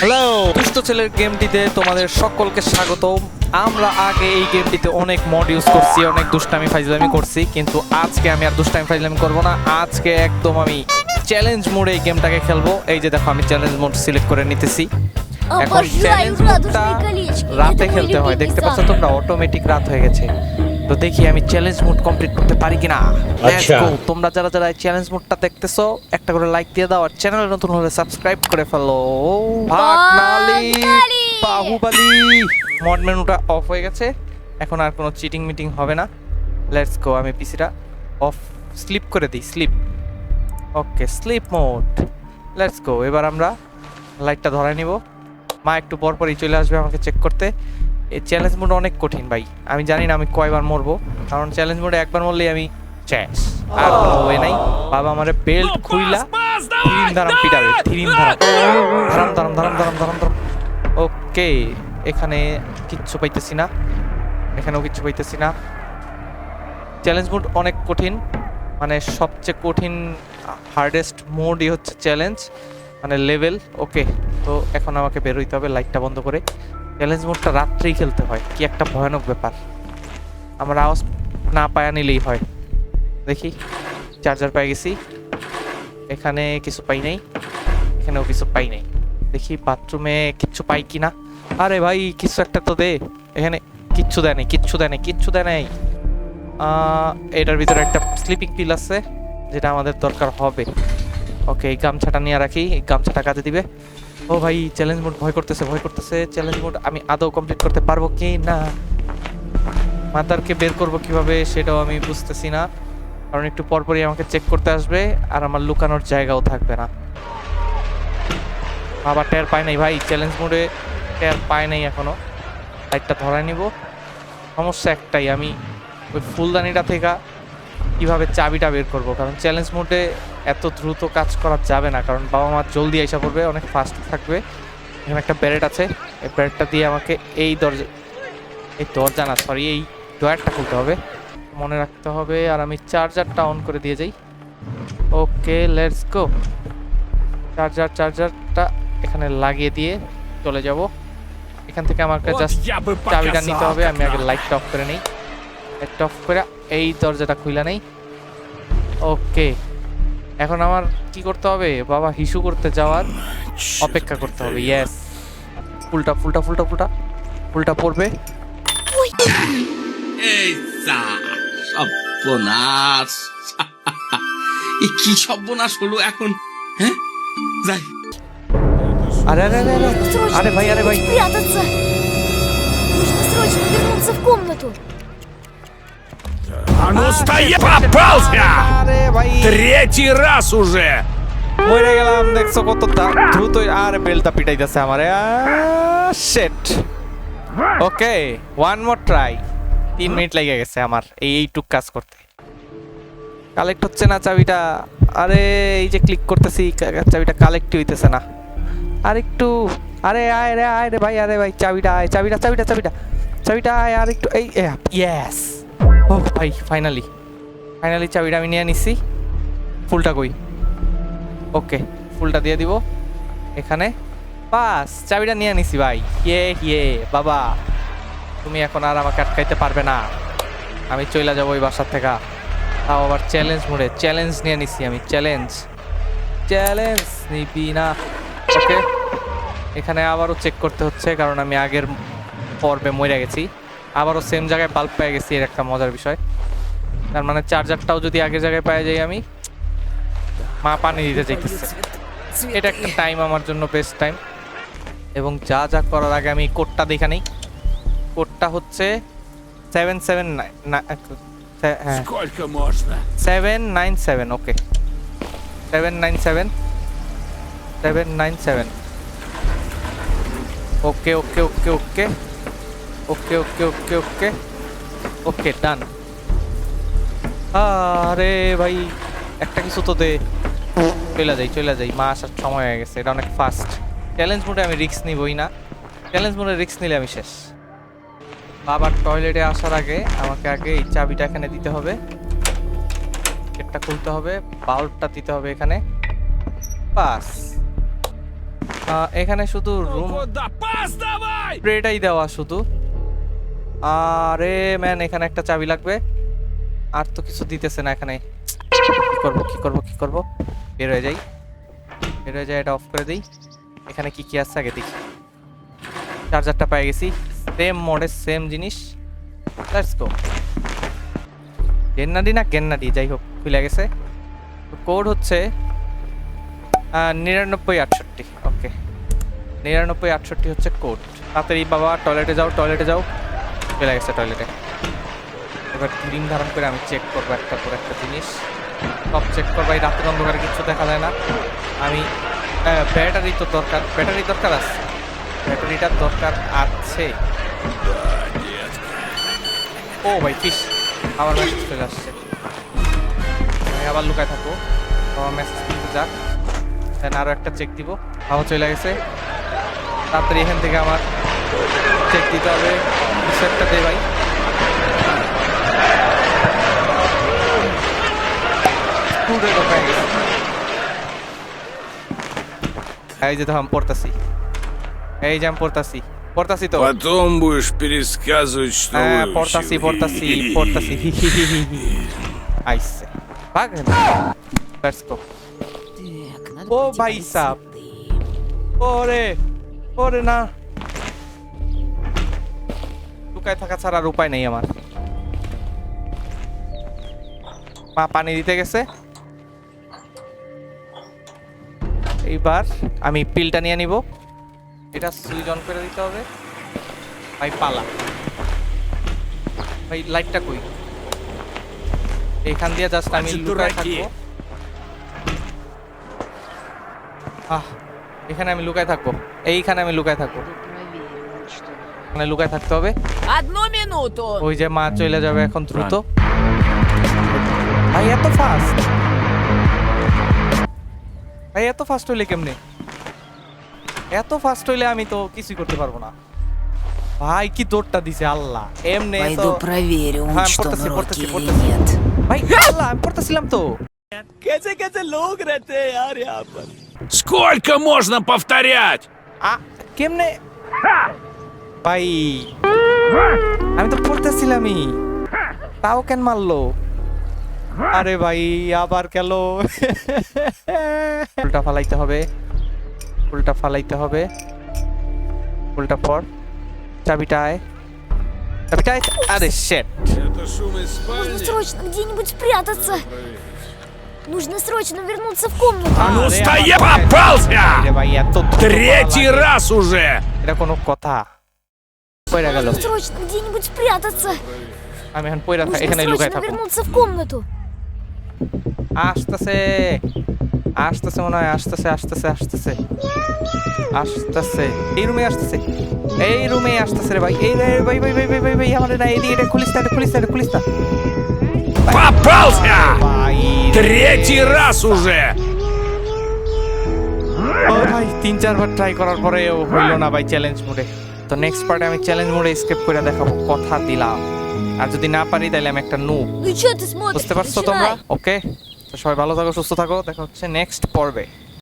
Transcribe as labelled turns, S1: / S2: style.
S1: Hello দুষ্ট ছেলের গেমটিতে তোমাদের সকলকে স্বাগত আমরা আগে এই গেমটিতে অনেক মড ইউজ করছি অনেক দুষ্টামি ফাইজলামি করছি কিন্তু আজকে আমি আর দুষ্টামি ফাইজলামি করব না। আজকে একদম আমি চ্যালেঞ্জ মোডে এই গেমটাকে খেলব। এই যে দেখো আমি চ্যালেঞ্জ মোড সিলেক্ট করে নিতেছি। এখন চ্যালেঞ্জ মোডটা রাতে খেলতে হয়। দেখতে পাচ্ছ তোমরা অটোমেটিক রাত হয়ে গেছে। তো দেখি আমি চ্যালেঞ্জ মোড কমপ্লিট করতে পারি কিনা। লেটস
S2: আচ্ছা।
S1: গো তোমরা যারা যারা চ্যালেঞ্জ মোডটা দেখতেছো একটা করে লাইক দিয়ে দাও আর চ্যানেল নতুন হলে সাবস্ক্রাইব করে ফেলো। ভাগনালি। বাহুবলি। মড মেনুটা অফ হয়ে গেছে। এখন আর কোনো চিটিং মিটিং হবে না। লেটস গো আমি পিসিটা অফ স্লিপ করে দিই sleep okay sleep mode let's go এবার আমরা লাইটটা ধরায় নিব। মা একটু পর পরই চলে আসবে আমাকে চেক করতে। এই চ্যালেঞ্জ মোড অনেক কঠিন ভাই। আমি জানি না আমি কয়বার মরবো কারণ চ্যালেঞ্জ মোডে একবার মরলেই আমি শেষ আর কোনো ওয়ে নাই। বাবা আমারে বেল্ট খুইলা ধীরিন ধারাম পিটাবে ধীরিন ধারাম। ধারাম ধারাম ধারাম ধারাম ধারাম ওকে এখানে কিচ্ছু পাইতেছি না। এখানেও কিচ্ছু পাইতেছি না। চ্যালেঞ্জ মোড অনেক কঠিন। মানে সবচেয়ে কঠিন হার্ডেস্ট মোডই হচ্ছে চ্যালেঞ্জ মানে লেভেল ওকে তো এখন আমাকে বের হইতে হবে লাইটটা বন্ধ করে। চ্যালেঞ্জ মোডটা রাত্রেই খেলতে হয়, কি একটা ভয়ানক ব্যাপার। আমার আওয়াজ না পায়া নিলেই হয়। দেখি চার্জার পেয়ে গেছি। এখানে কিছু পাই নাই, এখানেও কিছু পাই নাই। দেখি বাথরুমে কিচ্ছু পাই কি না আরে ভাই, কিছু একটা তো দে। এখানে কিচ্ছু দেয় নাই, কিচ্ছু দেয় নাই, কিচ্ছু দেয় নাই। এটার ভিতরে একটা স্লিপিং পিল আছে, যেটা আমাদের দরকার হবে। ওকে এই গামছাটা নিয়ে রাখি, এই গামছাটা কাজে দিবে। ও ভাই চ্যালেঞ্জ মোড ভয় করতেছে ভয় করতেছে। চ্যালেঞ্জ মোড আমি আদৌ কমপ্লিট করতে পারব কি না? মাদারকে বের করব কীভাবে সেটাও আমি বুঝতেছি না। কারণ একটু পরপরই আমাকে চেক করতে আসবে, আর আমার লুকানোর জায়গাও থাকবে না। আবার টের পায় নাই ভাই চ্যালেঞ্জ মোডে টের পায় নাই এখনও। লাইটটা ধরায় নিব। সমস্যা একটাই, আমি ওই ফুলদানিটা থেকে কীভাবে চাবিটা বের করব? কারণ চ্যালেঞ্জ মোডে এত দ্রুত কাজ করা যাবে না, কারণ বাবা মা জলদি আইসা পড়বে, অনেক ফাস্ট থাকবে। এখানে একটা ব্যারেট আছে, এই ব্যারেটটা দিয়ে আমাকে এই দরজা এই দরজা না সরি এই ডয়ারটা খুলতে হবে। মনে রাখতে হবে, আর আমি চার্জারটা অন করে দিয়ে যাই। ওকে লেটস গো চার্জার, চার্জারটা এখানে লাগিয়ে দিয়ে চলে যাব। এখান থেকে আমাকে জাস্ট চাবিটা নিতে হবে, আমি আগে লাইট অফ করে নেই। লাইট অফ করে এই দরজাটা খুলে নেই। ওকে। এখন আমার কি করতে হবে বাবা হিসু করতে যাওয়ার অপেক্ষা করতে হবে ইয়েস ফুলটা ফুলটা ফুলটা ফুলটা ফুলটা পড়বে
S3: এই যা, সর্বনাশ এ কি সর্বনাশ হলো এখন হ্যাঁ যাই
S1: আরে আরে আরে আরে
S4: Срочно
S1: আরে ভাই আরে ভাই
S4: Прятаться! Нужно срочно вернуться в комнату.
S2: А ну стоять! Попался!
S1: আরে ভাই
S2: Третий раз уже!
S1: মরে গেলাম দেখছো কত তা- দ্রুত আরে বেলটা পিটাইতেছে আমারে শেট ওকে ওয়ান মোর ট্রাই তিন মিনিট লেগে গেছে আমার এই এইটুক কাজ করতে কালেক্ট হচ্ছে না চাবিটা আরে এই যে ক্লিক করতেছি কা- চাবিটা কালেক্ট হইতেছে না আর একটু আরে আয় রে আয় রে ভাই আরে ভাই চাবিটা আয় চাবিটা চাবিটা চাবিটা চাবিটা আয় আর একটু এই ইয়েস ও ভাই ফাইনালি ফাইনালি চাবিটা আমি নিয়ে নিছি। ফুলটা কই? ওকে, ফুলটা দিয়ে দিব। এখানে। বাস, চাবিটা নিয়ে নিছি, ভাই। ইয়ে ইয়ে বাবা। তুমি এখন আর আমাকে আটকাইতে পারবে না। আমি চলে যাব ওই বাসার থেকে। তাও আবার চ্যালেঞ্জ মোড়ে। চ্যালেঞ্জ নিয়ে নিছি আমি চ্যালেঞ্জ চ্যালেঞ্জ নিবি না। ওকে। এখানে আবারও চেক করতে হচ্ছে, কারণ আমি আগের পর্বে মরে গেছি। আবারও সেম জায়গায় বাল্ব পেয়ে গেছি, এর একটা মজার বিষয়। তার মানে চার্জারটাও যদি আগের জায়গায় পাই যাই আমি, মা পানি দিতে যাইতেছে এটা একটা টাইম আমার জন্য বেস্ট টাইম এবং যা যা করার আগে আমি কোডটা দেখে নেই। কোডটা হচ্ছে seven
S2: seven nine
S1: seven nine seven okay seven nine seven seven nine seven okay okay okay okay okay okay okay okay okay done আরে ভাই একটা কিছু তো দে। চলে যাই চলে যাই। মা আসার সময় হয়ে গেছে এটা অনেক ফাস্ট চ্যালেঞ্জ মোডে আমি রিক্স নিবই না। চ্যালেঞ্জ মোডে রিক্স নিলে আমি শেষ। বাবার টয়লেটে আসার আগে আমাকে আগে এই চাবিটা এখানে দিতে হবে। এটা খুলতে হবে বাল্বটা দিতে হবে এখানে। পাস এখানে শুধু রুম স্প্রেটাই দেওয়া শুধু। আরে ম্যান, এখানে একটা চাবি লাগবে। আর তো কিছু দিতেছে না এখানে। কি করব কি করব কি করব? বের হয়ে যাই। বের হয়ে যাই, এটা অফ করে দিই। এখানে কি কি আছে আগে দেখি। চার্জারটা পেয়ে গেছি। সেম মডেল সেম জিনিস। লেটস গো গেন্নাডি না গেন্নাডি, যাই হোক, খুলে গেছে। কোড হচ্ছে নিরানব্বই আটষট্টি। ওকে নিরানব্বই আটষট্টি হচ্ছে কোড তাড়াতাড়ি বাবা টয়লেটে যাও টয়লেটে যাও। চলে গেছে টয়লেটে এবার রিং ধারণ করে আমি চেক করব একটা পর একটা জিনিস। সব চেক করব, এই রাতের অন্ধকারে কিছু দেখা যায় না। আমি ব্যাটারি তো দরকার ব্যাটারি দরকার আছে। ব্যাটারিটার দরকার আছে। ও ভাই ফিস আবার মেসেজ চলে আসছে। আমি আবার লুকায় থাকব। আমার মেসেজ কিন্তু যাক। দেন আরও একটা চেক দিব। আবার চলে গেছে। তাড়াতাড়ি এখান থেকে আমার চেক দিতে হবে কিছু একটা দে ভাই Screwdriver পেয়ে গেছি। এই যে তো আমি পড়তাছি এই যে আমি পড়তাছি পড়তাছি তো
S2: Потом будешь пересказывать, что
S1: হ্যাঁ
S2: выучил.
S1: পড়তাছি পড়তাছি পড়তাছি আইসে ভাগ লেটস গো ও ভাই সাহ ওরে ওরে না লুকায় থাকা ছাড়া আর উপায় নেই আমার। মা পানি দিতে গেছে। এইবার আমি পিলটা নিয়ে নিব। এটা সুইচ অন করে দিতে হবে। ভাই পালা। ভাই লাইটটা কই? এখান দিয়ে জাস্ট আমি
S2: আচ্ছা,
S1: লুকায়। থাকব। আহ এখানে আমি লুকায় থাকব। এইখানে আমি লুকায় থাকব। এখানে লুকায় থাকতে হবে।
S4: Одну минуту!
S1: ওই যে মা চলে যাবে এখন দ্রুত ভাই এত ফাস্ট ভাই এত ফাস্ট হইলে কেমনে এত ফাস্ট হইলে আমি তো কিছুই করতে পারবো না ভাই কি দৌড়টা দিছে আল্লাহ এমনি তো
S5: Пойду проверю, он
S1: हाँ,
S5: что
S1: портаси,
S5: на
S1: портаси,
S5: руке или
S1: портаси.
S5: нет.
S1: ভাই আল্লাহ আমি পড়তেছিলাম তো
S2: Сколько можно повторять?
S1: আ কেমনে ভাই আমি তো পড়তেছিলামই তাও কেন মারলো আরে ভাই আবার গেল উল্টা ফালাইতে হবে উল্টা ফালাইতে হবে উল্টা পর চাবিটায় চাবিটায় আরে শেট
S2: Это шум из
S4: Нужно
S2: спальни.
S4: срочно где-нибудь спрятаться! Нужно срочно вернуться в комнату!
S2: А ну
S1: আরে,
S2: стоя,
S1: আবার লুকায়-
S2: попался!
S1: আরে ভাই এত দ্রুত
S2: Третий
S1: পড়া লাগে।
S2: раз уже!
S1: এটা কোনো কথা পয়রা গেল
S4: Нужно срочно где-нибудь спрятаться!
S1: আমি এখন পয়রা
S4: Нужно
S1: এখানে লুকায়
S4: срочно
S1: থাকবো
S4: вернуться в комнату!
S1: আসতেছে আসতেছে মনে হয় আসতেছে আসতেছে আসতেছে আসতেছে এই রুমে আসতেছে এই রুমে আসতেছে রে ভাই এই রে ভাই ভাই ভাই ভাই ভাই ভাই আমার না এদিকে এটা খুলিস না এটা খুলিস না এটা খুলিস না
S2: Попался!
S1: ভাই রে।
S2: Третий раз уже!
S1: ও ভাই তিন চারবার ট্রাই করার পরে ও হইলো না ভাই চ্যালেঞ্জ মোডে তো নেক্সট পার্টে আমি চ্যালেঞ্জ মোডে স্কেপ করে দেখাবো কথা দিলাম। আর যদি না পারি তাহলে আমি একটা নুব বুঝতে পারছ তোমরা? ওকে তো সবাই ভালো থাকো সুস্থ থাকো। দেখা হচ্ছে নেক্সট পর্বে।